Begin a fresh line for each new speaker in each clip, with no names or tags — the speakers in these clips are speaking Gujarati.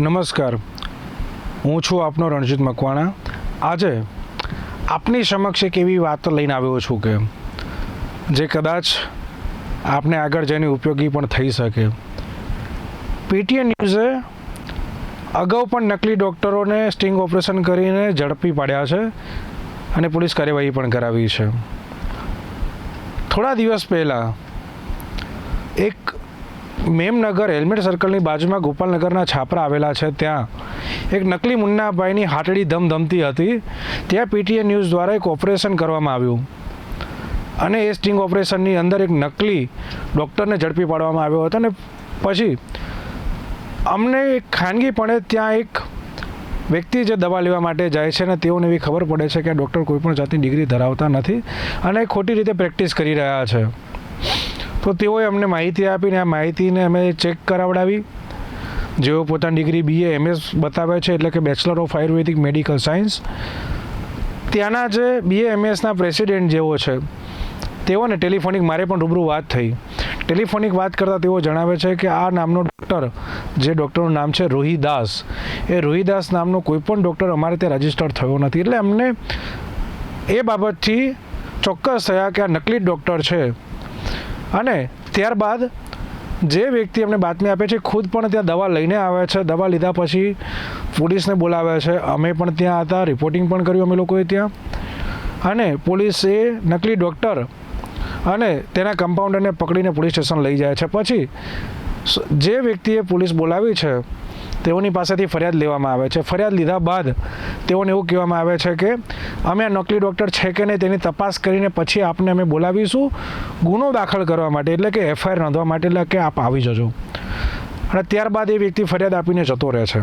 નમસ્કાર. હું છું આપનો રણજીત મકવાણા. આજે આપની સમક્ષ એક એવી વાત લઈને આવ્યો છું કે, જે કદાચ આપને આગળ જઈને ઉપયોગી પણ થઈ શકે. પીટીએન ન્યૂઝે અગાઉ પણ નકલી ડૉક્ટરોને સ્ટિંગ ઓપરેશન કરીને ઝડપી પાડ્યા છે અને પોલીસ કાર્યવાહી પણ કરાવી છે. થોડા દિવસ પહેલાં એક મેમનગર હેલ્મેટ સર્કલની બાજુમાં ગોપાલનગરના છાપરા આવેલા છે ત્યાં. એક નકલી મુન્નાભાઈની હાટડી ધમધમતી હતી. ત્યાં પીટીએ ન્યૂઝ દ્વારા એક ઓપરેશન કરવામાં આવ્યું. અને એ સ્ટિંગ ઓપરેશનની અંદર એક નકલી ડૉક્ટરને ઝડપી પાડવામાં આવ્યો હતો અને પછી અમને ખાનગીપણે ત્યાં એક વ્યક્તિ જે દવા લેવા માટે જાય છે ને તેઓને એવી ખબર પડે છે કે આ ડૉક્ટર કોઈપણ જાતની ડિગ્રી ધરાવતા નથી અને ખોટી રીતે પ્રેક્ટિસ કરી રહ્યા છે. તો તેઓએ અમને માહિતી આપીને આ માહિતીને અમે ચેક કરાવડાવી. જેઓ પોતાની ડિગ્રી બીએ એમએસ બતાવે છે, એટલે કે bachelor of Ayurvedic medical science ત્યાંના જે બીએ એમએસના પ્રેસિડેન્ટ જેવો છે, તેઓને ટેલિફોનિક મારે પણ રૂબરૂ વાત થઈ. ટેલિફોનિક વાત કરતાં તેઓ જણાવે છે કે આ નામનો ડૉક્ટર જે ડૉક્ટરનું નામ છે રોહિદાસ, એ રોહિદાસ નામનો કોઈ પણ ડૉક્ટર અમારે ત્યાં રજિસ્ટર થયો નથી. એટલે અમને એ બાબતથી ચોક્કસ થયા કે આ નકલી ડૉક્ટર છે. અને ત્યારબાદ જે વ્યક્તિ અમને બાતમી આપે છે, ખુદ પણ ત્યાં દવા લઈને આવે છે. દવા લીધા પછી પોલીસને બોલાવે છે. અમે પણ ત્યાં હતા રિપોર્ટિંગ પણ કર્યું અમે લોકોએ ત્યાં. અને પોલીસે નકલી ડૉક્ટર અને તેના કમ્પાઉન્ડરને પકડીને પોલીસ સ્ટેશન લઈ જાય છે. પછી જે વ્યક્તિએ પોલીસ બોલાવી છે તેઓની પાસેથી ફરિયાદ લેવામાં આવે છે. ફરિયાદ લીધા બાદ તેઓને એવું કહેવામાં આવે છે કે, અમે આ નકલી ડૉક્ટર છે કે નહીં તેની તપાસ કરીને પછી આપને અમે બોલાવીશું ગુનો દાખલ કરવા માટે, એટલે કે એફઆઈઆર નોંધવા માટે, એટલે કે આપ આવી જજો. અને ત્યારબાદ એ વ્યક્તિ ફરિયાદ આપીને જતો રહે છે.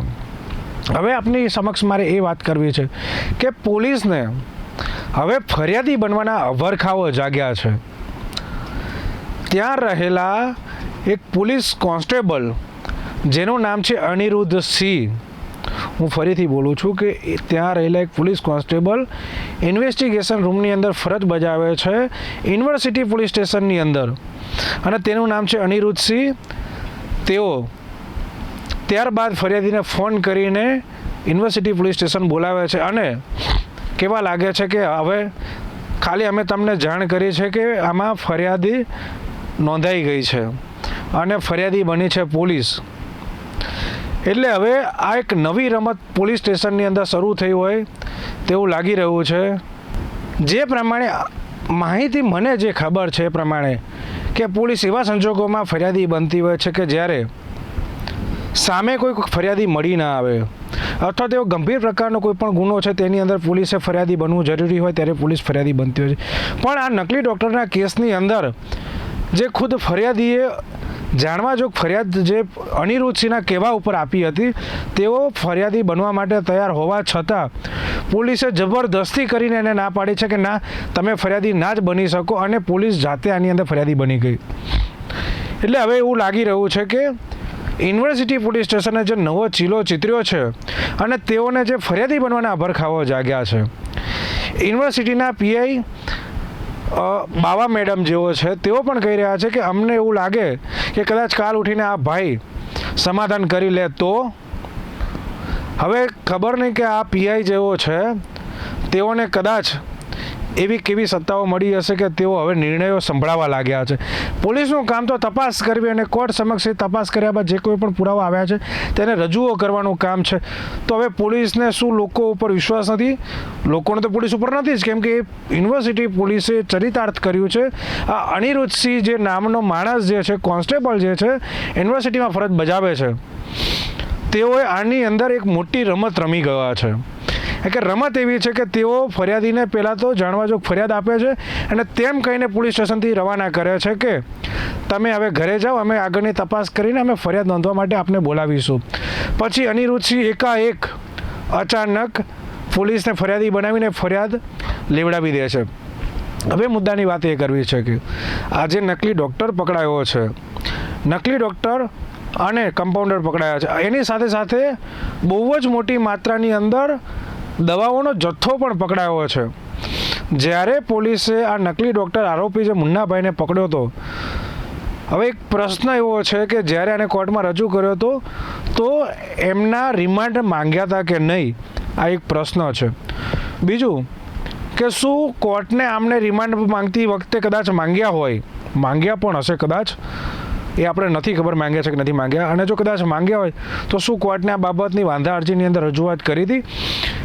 હવે આપની સમક્ષ મારે એ વાત કરવી છે કે પોલીસને હવે ફરિયાદી બનવાના અવરખાઓ જાગ્યા છે. ત્યાં રહેલા એક પોલીસ કોન્સ્ટેબલ જેનું નામ છે અનિરુદ્ધ સિંહ. હું ફરીથી બોલું છું કે ત્યાં રહેલા એક પોલીસ કોન્સ્ટેબલ ઇન્વેસ્ટિગેશન રૂમની અંદર ફરજ બજાવે છે યુનિવર્સિટી પોલીસ સ્ટેશનની અંદર. અને તેનું નામ છે અનિરુદ્ધ સિંહ. તેઓ ત્યારબાદ ફરિયાદીને ફોન કરીને યુનિવર્સિટી પોલીસ સ્ટેશન બોલાવે છે અને કેવા લાગે છે કે હવે ખાલી અમે તમને જાણ કરી છે કે આમાં ફરિયાદી નોંધાઈ ગઈ છે. અને ફરિયાદી બની છે પોલીસ. એટલે હવે આ એક નવી રમત પોલીસ સ્ટેશનની અંદર શરૂ થઈ હોય તેવું લાગી રહ્યું છે. જે પ્રમાણે માહિતી મને જે ખબર છે એ પ્રમાણે કે પોલીસ એવા સંજોગોમાં ફરિયાદી બનતી હોય છે કે જ્યારે સામે કોઈ ફરિયાદી મળી ના આવે અથવા તેઓ ગંભીર પ્રકારનો કોઈ પણ ગુનો છે તેની અંદર પોલીસે ફરિયાદી બનવું જરૂરી હોય ત્યારે પોલીસ ફરિયાદી બનતી હોય છે. પણ આ નકલી ડૉક્ટરના કેસની અંદર જે ખુદ ફરિયાદીએ જાણવા જોગ ફરિયાદ જે અનિરુદ્ધસિંહના કહેવા ઉપર આપી હતી, તેઓ ફરિયાદી બનવા માટે તૈયાર હોવા છતાં પોલીસે જબરદસ્તી કરીને એને ના પાડી છે કે ના, તમે ફરિયાદી ના જ બની શકો અને પોલીસ જાતે આની અંદર ફરિયાદી બની ગઈ. એટલે હવે એવું લાગી રહ્યું છે કે યુનિવર્સિટી પોલીસ સ્ટેશને જે નવો ચીલો ચિતર્યો છે અને તેઓને જે ફરિયાદી બનવાના અભરખાવો જાગ્યા છે. યુનિવર્સિટીના પીઆઈ બાવા મેડમ જેવો છે, તેઓ પણ કહી રહ્યા છે કે અમને એવું લાગે કે કદાચ કાલ ઉઠીને આ ભાઈ સમાધાન કરી લે તો? હવે ખબર નહીં કે આ પીઆઈ જેવો છે, તેઓને કદાચ એવી કેવી સત્તાઓ મળી હશે કે તેઓ હવે નિર્ણયો સંભળાવવા લાગ્યા છે? પોલીસનું કામ તો તપાસ કરવી અને કોર્ટ સમક્ષ એ તપાસ કર્યા બાદ જે કોઈ પણ પુરાવા આવ્યા છે, તેને રજૂઓ કરવાનું કામ છે. તો હવે પોલીસને શું લોકો ઉપર વિશ્વાસ નથી? લોકોને તો પોલીસ ઉપર નથી જ, કેમ કે યુનિવર્સિટી પોલીસે ચરિતાર્થ કર્યું છે. આ અનિરુદ્ધસિંહ જે નામનો માણસ જે છે, કોન્સ્ટેબલ જે છે, યુનિવર્સિટીમાં ફરજ બજાવે છે. તેઓએ આની અંદર એક મોટી રમત રમી ગયા છે. કે રમત એવી છે કે તેઓ ફરિયાદીને પહેલાં તો જાણવા જો ફરિયાદ આપે છે અને તેમ કહીને પોલીસ સ્ટેશનથી રવાના કરે છે કે તમે હવે ઘરે જાઓ, અમે આગળની તપાસ કરીને અમે ફરિયાદ નોંધવા માટે આપને બોલાવીશું. પછી અનિરુચિ એકાએક અચાનક પોલીસને ફરિયાદી બનાવીને ફરિયાદ લેવડાવી દે છે. હવે મુદ્દાની વાત એ કરવી છે કે આજે નકલી ડૉક્ટર પકડાયો છે. નકલી ડૉક્ટર અને કમ્પાઉન્ડર પકડાયા છે. એની સાથે સાથે બહુ જ મોટી માત્રાની અંદર દવાઓનો જથ્થો પણ પકડાયો છે. જ્યારે પોલીસે આ નકલી ડૉક્ટર આરોપી જે મુન્નાભાઈને પકડ્યો હતો, હવે એક પ્રશ્ન એવો છે કે જ્યારે આને કોર્ટમાં રજૂ કર્યો હતો, તો એમના રિમાન્ડ માંગ્યા હતા કે નહીં? આ એક પ્રશ્ન છે. બીજું કે શું કોર્ટને આમને રિમાન્ડ માંગતી વખતે કદાચ માંગ્યા હોય? માંગ્યા પણ હશે કદાચ. એ આપણે નથી ખબર માંગ્યા છે કે નથી માંગ્યા. અને જો કદાચ માંગ્યા હોય, તો શું કોર્ટને આ બાબતની વાંધા અરજીની અંદર રજૂઆત કરી હતી?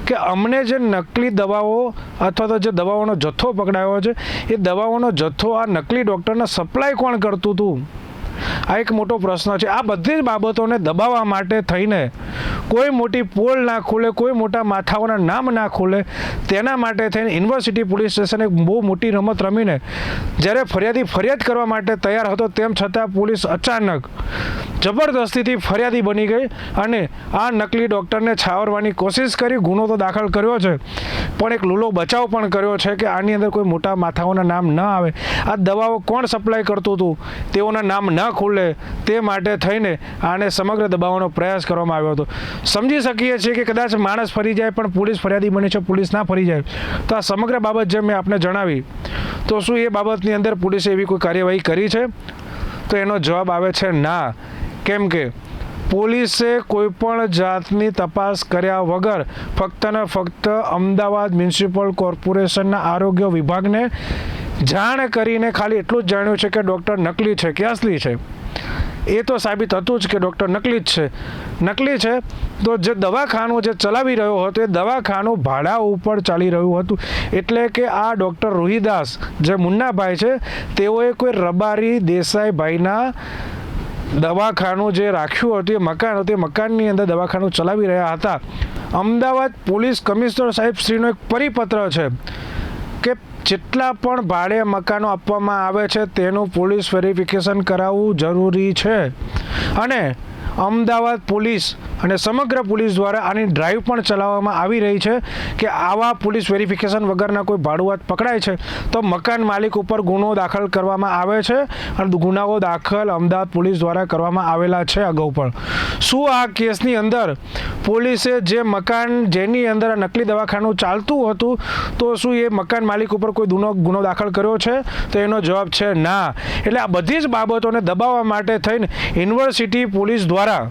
કે અમને જે નકલી દવાઓ અથવા તો જે દવાઓનો જથ્થો પકડાયો છે, એ દવાઓનો જથ્થો આ નકલી ડૉક્ટરને સપ્લાય કોણ કરતું હતું આ એક મોટો પ્રશ્ન છે. આ બધી જ બાબતોને દબાવવા માટે થઈને કોઈ મોટી પોલ ના ખુલે, કોઈ મોટા માથાઓના નામ ના ખુલે, તેના માટે થઈને યુનિવર્સિટી પોલીસ સ્ટેશન બહુ મોટી રમત રમીને જ્યારે ફરિયાદી ફરિયાદ કરવા માટે તૈયાર હતો, તેમ છતાં પોલીસ અચાનક જબરદસ્તીથી ફરિયાદી બની ગઈ અને આ નકલી ડૉક્ટરને છાવરવાની કોશિશ કરી, ગુનો તો દાખલ કર્યો છે, પણ એક લૂલો બચાવ પણ કર્યો છે કે આની અંદર કોઈ મોટા માથાઓના નામ ન આવે. આ દવાઓ કોણ સપ્લાય કરતું હતું? તેઓના નામ ન ખુલે. તે માટે થઈને આને સમગ્ર દબાવવાનો પ્રયાસ કરવામાં આવ્યો હતો. સમજી શકીએ છીએ કે કદાચ માણસ ફરી જાય, પણ પોલીસ ફરિયાદી બની છે, પોલીસ ના ફરી જાય. તો આ સમગ્ર બાબત જે મેં આપને જણાવી, તો શું એ બાબતની અંદર પોલીસે એવી કોઈ કાર્યવાહી કરી છે? તો એનો જવાબ આવે છે ના. કેમ કે પોલીસે કોઈ પણ જાતની તપાસ કર્યા વગર ફક્ત ને ફક્ત અમદાવાદ મ્યુનિસિપલ કોર્પોરેશનના આરોગ્ય વિભાગને જાણ કરીને ખાલી એટલું જ જાણ્યું છે કે ડૉક્ટર નકલી છે, કે અસલી છે. એ તો સાબિત હતું જ કે ડૉક્ટર નકલી જ છે. નકલી છે તો જે દવાખાનું જે ચલાવી રહ્યો હતો, એ દવાખાનું ભાડા ઉપર ચાલી રહ્યું હતું. એટલે કે આ ડૉક્ટર રોહિદાસ, જે મુન્નાભાઈ છે, તેઓએ કોઈ રબારી દેસાઈભાઈના દવાખાનું જે રાખ્યું હતું, એ મકાન હતું, એ મકાનની અંદર દવાખાનું ચલાવી રહ્યા હતા. અમદાવાદ પોલીસ કમિશનર સાહેબ શ્રીનો એક પરિપત્ર છે કે જેટલા પણ ભાડે મકાનો આપવામાં આવે છે, તેનું પોલીસ વેરિફિકેશન કરાવવું જરૂરી છે. અને અમદાવાદ પોલીસ અને સમગ્ર પોલીસ દ્વારા આની ડ્રાઈવ પણ ચલાવવામાં આવી રહી છે કે આવા પોલીસ વેરિફિકેશન વગરના કોઈ ભાડુઆત પકડાય છે, તો મકાન માલિક ઉપર ગુનો દાખલ કરવામાં આવે છે અને ગુનાઓ દાખલ અમદાવાદ પોલીસ દ્વારા કરવામાં આવેલા છે અગાઉ પણ. શું આ કેસની અંદર પોલીસે જે મકાન જેની અંદર આ નકલી દવાખાનું ચાલતું હતું, તો શું એ મકાન માલિક ઉપર કોઈ ગુનો ગુનો દાખલ કર્યો છે? તો એનો જવાબ છે ના. એટલે આ બધી જ બાબતોને દબાવવા માટે થઈને યુનિવર્સિટી પોલીસ દ્વારા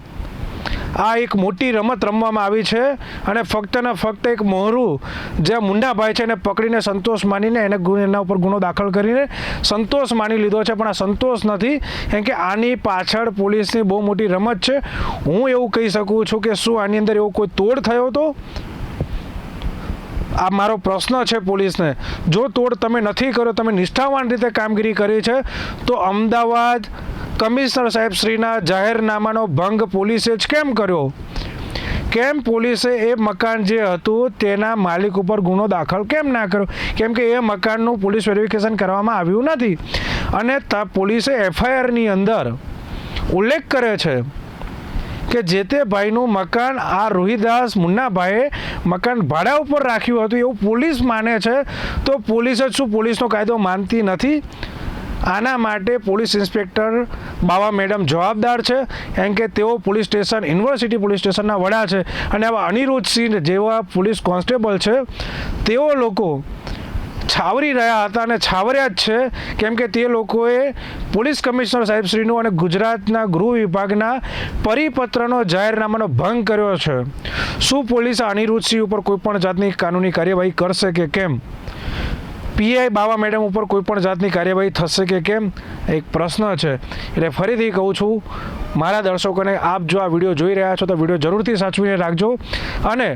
આ એક મોટી રમત રમવામાં આવી છે અને ફક્ત ને ફક્ત એક મોહરું જે મુંડાભાઈ છે એને પકડીને સંતોષ માનીને એને એના ઉપર ગુનો દાખલ કરીને સંતોષ માની લીધો છે. પણ આ સંતોષ નથી, કેમ કે આની પાછળ પોલીસની બહુ મોટી રમત છે. હું એવું કહી શકું છું કે શું આની અંદર એવો કોઈ તોડ થયો હતો? આ મારો પ્રશ્ન છે પોલીસને. જો તોડ તમે નથી કર્યો, તમે નિષ્ઠાવાન રીતે કામગીરી કરી છે, તો અમદાવાદ કમિશનર સાહેબ શ્રીના જાહેરનામાનો ભંગ પોલીસે જ કેમ કર્યો? કેમ પોલીસે એ મકાન જે હતું તેના માલિક ઉપર ગુનો દાખલ કેમ ના કર્યો? કેમ કે એ મકાનનું પોલીસ વેરિફિકેશન કરવામાં આવ્યું નથી. અને તા પોલીસે એફઆઈઆરની અંદર ઉલ્લેખ કરે છે કે જે તે ભાઈનું મકાન આ રોહિદાસ મુન્નાભાઈએ મકાન ભાડા ઉપર રાખ્યું હતું એવું પોલીસ માને છે. તો પોલીસ જ શું પોલીસનો કાયદો માનતી નથી? આના માટે પોલીસ ઇન્સ્પેક્ટર બાવા મેડમ જવાબદાર છે કેમ કે તેઓ પોલીસ સ્ટેશન, યુનિવર્સિટી પોલીસ સ્ટેશનના વડા છે. અને આવા અનિરુદ્ધસિંહ જેવા પોલીસ કોન્સ્ટેબલ છે, તેઓ લોકો છાવરી રહ્યા હતા અને છાવર્યા જ છે. કેમ કે તે લોકોએ પોલીસ કમિશનર સાહેબશ્રીનું અને ગુજરાતના ગૃહ વિભાગના પરિપત્રનો જાહેરનામાનો ભંગ કર્યો છે. શું પોલીસ અનિરુદ્ધસિંહ ઉપર કોઈપણ જાતની કાનૂની કાર્યવાહી કરશે કે કેમ? પીઆઈ બાવા મેડમ ઉપર કોઈ પણ જાતની કાર્યવાહી થશે કે કેમ? એક પ્રશ્ન છે. એટલે ફરીથી કહું છું, મારા દર્શકોને આપ જો આ વીડિયો જોઈ રહ્યા છો તો વીડિયો જરૂરથી સાચવીને રાખજો. અને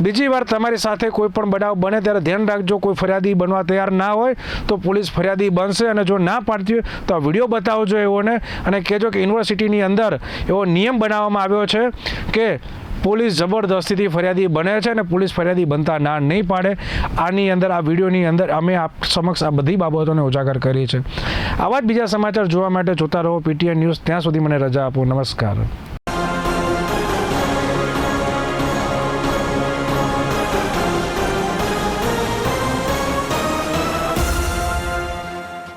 બીજી વાર તમારી સાથે કોઈ પણ બનાવ બને ત્યારે ધ્યાન રાખજો, કોઈ ફરિયાદી બનવા તૈયાર ના હોય તો પોલીસ ફરિયાદી બનશે અને જો ના પાડતી હોય તો આ વીડિયો બતાવજો એવોને અને કહેજો કે યુનિવર્સિટીની અંદર એવો નિયમ બનાવવામાં આવ્યો છે કે પોલીસ જબરદસ્તીથી ફરિયાદી બને છે અને પોલીસ ફરિયાદી બનતા ના નહીં પાડે. આની અંદર, આ વિડીયોની અંદર અમે આપ સમક્ષ આ બધી બાબતોને ઉજાગર કરી છે આવા જ બીજા સમાચાર જોવા માટે જોતા રહો. પીટીએન ન્યૂઝ ત્યાં સુધી મને રજા આપો. નમસ્કાર.